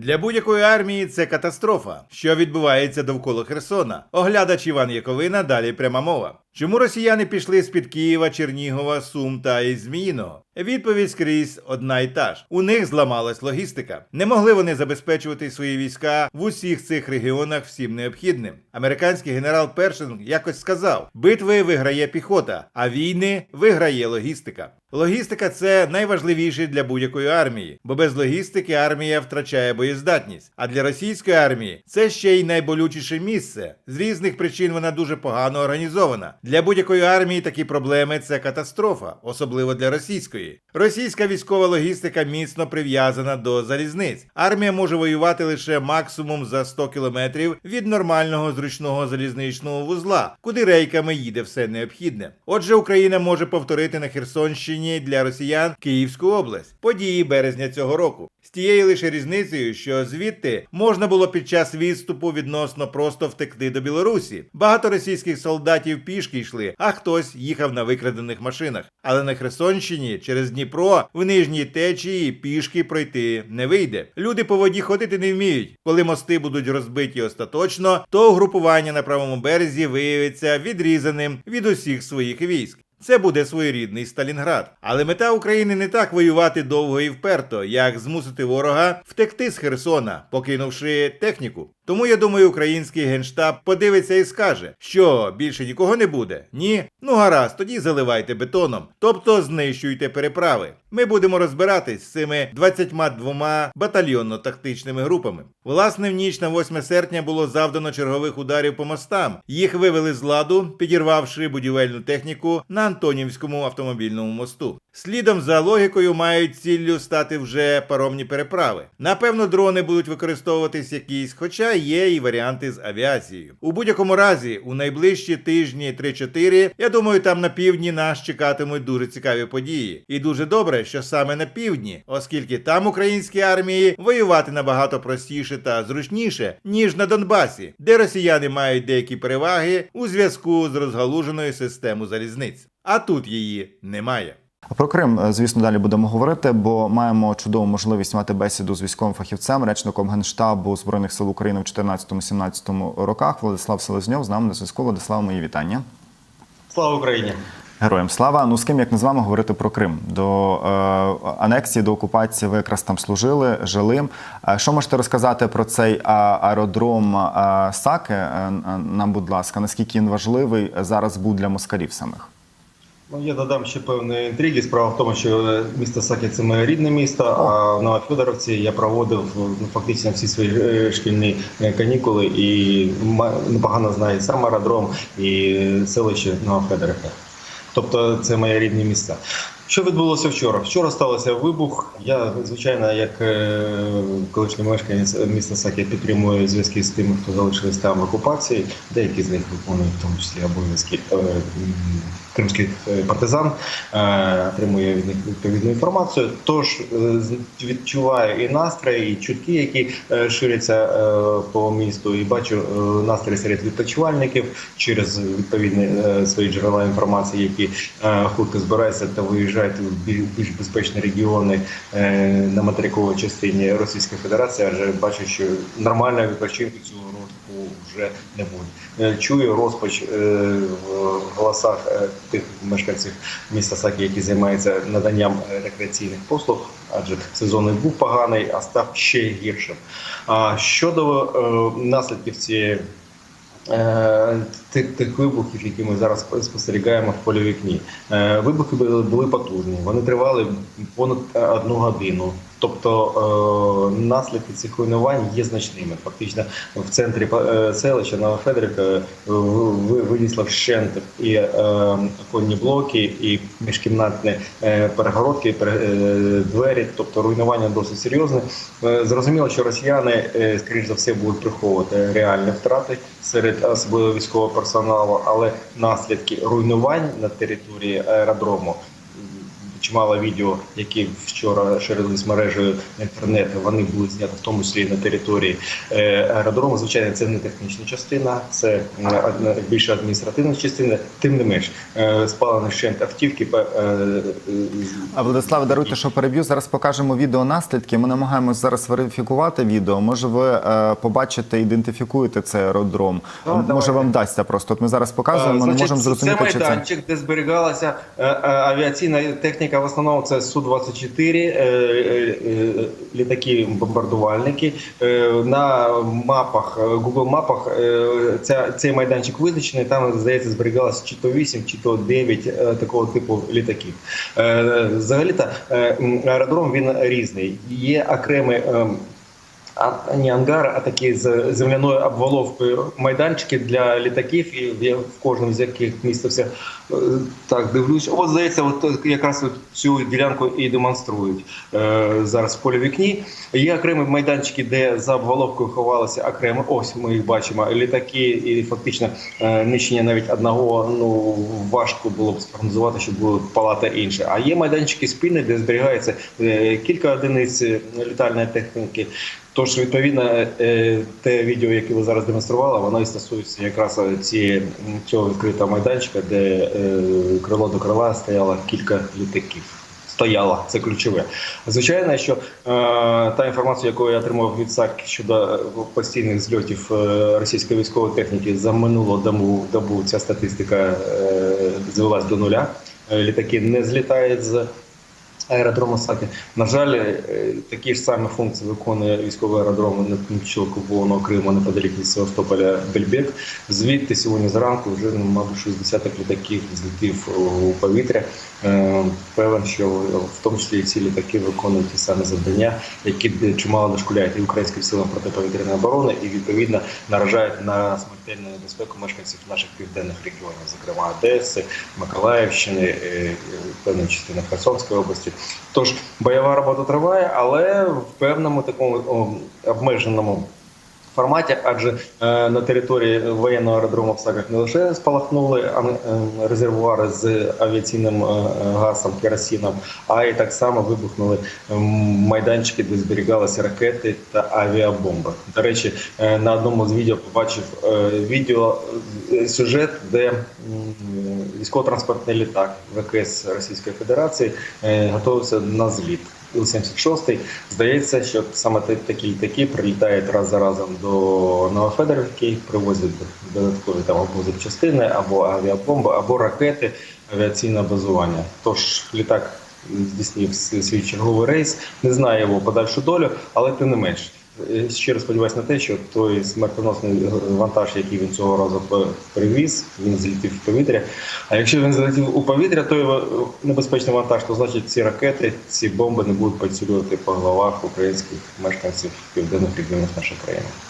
Для будь-якої армії це катастрофа, що відбувається довкола Херсона. Оглядач Іван Яковина, далі пряма мова. Чому росіяни пішли з-під Києва, Чернігова, Сум та із Зміїного? Відповідь скрізь одна й та ж. У них зламалась логістика. Не могли вони забезпечувати свої війська в усіх цих регіонах всім необхідним. Американський генерал Першин якось сказав: битви виграє піхота, а війни виграє логістика. Логістика це найважливіше для будь-якої армії, бо без логістики армія втрачає боєздатність. А для російської армії це ще й найболючіше місце. З різних причин вона дуже погано організована. Для будь-якої армії такі проблеми це катастрофа, особливо для російської. Російська військова логістика міцно прив'язана до залізниць. Армія може воювати лише максимум за 100 кілометрів від нормального зручного залізничного вузла, куди рейками їде все необхідне. Отже, Україна може повторити на Херсонщині для росіян Київську область події березня цього року. З тією лише різницею, що звідти можна було під час відступу відносно просто втекти до Білорусі. Багато російських солдатів пішки йшли, а хтось їхав на викрадених машинах. Але на Херсонщині через Дніпро в нижній течії пішки пройти не вийде. Люди по воді ходити не вміють. Коли мости будуть розбиті остаточно, то угрупування на правому березі виявиться відрізаним від усіх своїх військ. Це буде своєрідний Сталінград. Але мета України не так воювати довго і вперто, як змусити ворога втекти з Херсона, покинувши техніку. Тому я думаю, український генштаб подивиться і скаже, що більше нікого не буде. Ні, ну гаразд, тоді заливайте бетоном, тобто знищуйте переправи. Ми будемо розбиратись з цими 22 батальйонно-тактичними групами. Власне, в ніч на 8 серпня було завдано чергових ударів по мостам. Їх вивели з ладу, підірвавши будівельну техніку на Антонівському автомобільному мосту. Слідом за логікою мають ціллю стати вже паромні переправи. Напевно, дрони будуть використовуватись якісь, хоча є і варіанти з авіацією. У будь-якому разі, у найближчі тижні 3-4, я думаю, там на півдні нас чекатимуть дуже цікаві події. І дуже добре, що саме на півдні, оскільки там українській армії воювати набагато простіше та зручніше, ніж на Донбасі, де росіяни мають деякі переваги у зв'язку з розгалуженою системою залізниць. А тут її немає. Про Крим, е, звісно, далі будемо говорити, бо маємо чудову можливість мати бесіду з військовим фахівцем, речником генштабу збройних сил України в 14-17 роках. Владислав Селезньов з нами на зв'язку. Владислав, мої вітання. Слава Україні! Героям слава. Ну з ким як не з вами говорити про Крим? До е, анексії, до окупації ви якраз там служили, жили. Е, що можете розказати про цей аеродром а, Саки? Е, нам, будь ласка, наскільки він важливий зараз був для москалів самих? Ну, я додам ще певної інтриги. Справа в тому, що е, місто Сакі це моє рідне місто. А в Новофедоровці я проводив ну, фактично всі свої е, шкільні е, канікули і непогано знаю сам аеродром і селище Новофедорівка. Тобто це моє рідне місце. Що відбулося вчора? Вчора стався вибух. Я, звичайно, як е, колишній мешканець міста Саки підтримую зв'язки з тими, хто залишились там в окупації. Деякі з них виконують в тому числі обов'язки е, кримських е, партизан, отримує від них відповідну інформацію. Тож відчуваю і настрої, і чутки, які ширяться по місту, і бачу настрій серед відпочивальників через відповідні свої джерела інформації, які хутко збираються та виїжджають в більш безпечні регіони е, на материковій частині Російської Федерації, адже бачу, що нормального відпочинку цього року вже не буде. Е, Чую розпач е, в голосах тих мешканців міста Сакі, які займаються наданням рекреаційних послуг, адже сезон і був поганий, а став ще гіршим. А щодо наслідків цієї тих, тих вибухів, які ми зараз спостерігаємо в полі вікні. Е, Вибухи були, потужні, вони тривали понад е, одну годину. Тобто е, наслідки цих руйнувань є значними. Фактично в центрі селища Новофедорівка ви- винесла вщент і оконні блоки, і міжкімнатні перегородки, пере- двері. Тобто руйнування досить серйозне. Зрозуміло, що росіяни, скоріш за все, будуть приховувати реальні втрати серед особливо військового персоналу, але наслідки руйнувань на території аеродрому чимало відео, які вчора ширились мережею інтернет. Вони були зняті в тому числі на території е, аеродрому. Звичайно, це не технічна частина, це е, більше адміністративна частина. Тим не менш, е, спалені вщент автівки. А Владиславе, даруйте, що переб'ю. Зараз покажемо відео наслідки. Ми намагаємося зараз верифікувати відео. Може, ви побачите, ідентифікуєте цей аеродром. Да, Може, давайте. вам дасться просто. От ми зараз показуємо, не Значить, можемо зрозуміти, це чи це. майданчик, де зберігалася авіаційна техніка. В основному це Су-24, е, е, е, літаки бомбардувальники. На мапах, Google мапах цей майданчик визначений. Там здається зберігалося чи то 8, чи то 9 е, такого типу літаків. Взагалі-то аеродром він різний. Є окремий. А не ангар, а такі з земляною обваловкою майданчики для літаків, і я в кожному з яких містився. Е, Так, дивлюсь. От здається, от якраз от цю ділянку і демонструють е, зараз в полі вікні. Є окремі майданчики, де за обваловкою ховалися окремо. Ось ми їх бачимо. Літаки, і фактично е, нищення навіть одного ну важко було б спрогнозувати, що буде палата інша. А є майданчики спільні, де зберігається кілька одиниць літальної техніки. Тож, відповідно, е, те відео, яке ви зараз демонстрували, воно і стосується якраз цієї цього відкритого майданчика, де е, крило до крила стояло кілька літаків. Стояла, це ключове. Звичайно, що е, та інформація, яку я отримав від САК щодо е, постійних зльотів е, російської військової техніки за минулу добу, добу ця статистика е, звелась до нуля. Е, Літаки не злітають з аеродрому Саки. На жаль, е, такі ж самі функції виконує військовий аеродром на окупованого Криму неподалік від Севастополя Бельбек. Звідти сьогодні зранку вже мабуть 60 літаків злетів у повітря. Е, Певен, що в тому числі і ці літаки виконують ті самі завдання, які чимало дошкуляють і українським силам протиповітряної оборони, і відповідно наражають на смертельну небезпеку мешканців наших південних регіонів, зокрема Одеси, Миколаївщини, е, певної частини Херсонської області. Тож бойова робота триває, але в певному такому обмеженому форматі, адже е, на території воєнного аеродрому в Саках не лише спалахнули е, резервуари з авіаційним е, газом, керосином, а й так само вибухнули майданчики, де зберігалися ракети та авіабомби. До речі, на одному з відео побачив відео сюжет, де військово-транспортний літак ВКС Російської Федерації готувався на зліт. Іл-76. Здається, що саме та- такі літаки прилітають раз за разом до Новофедорівки, привозять додаткові там або запчастини, або авіабомби, або ракети авіаційне базування. Тож літак здійснив свій черговий рейс, не знаю його подальшу долю, але тим не менш. Е, Щиро сподіваюся на те, що той смертоносний вантаж, який він цього разу привіз, він злетів в повітря. А якщо він злетів у повітря, то його небезпечний вантаж, то значить ці ракети, ці бомби не будуть поцілювати по головах українських мешканців південних регіонів нашої країни.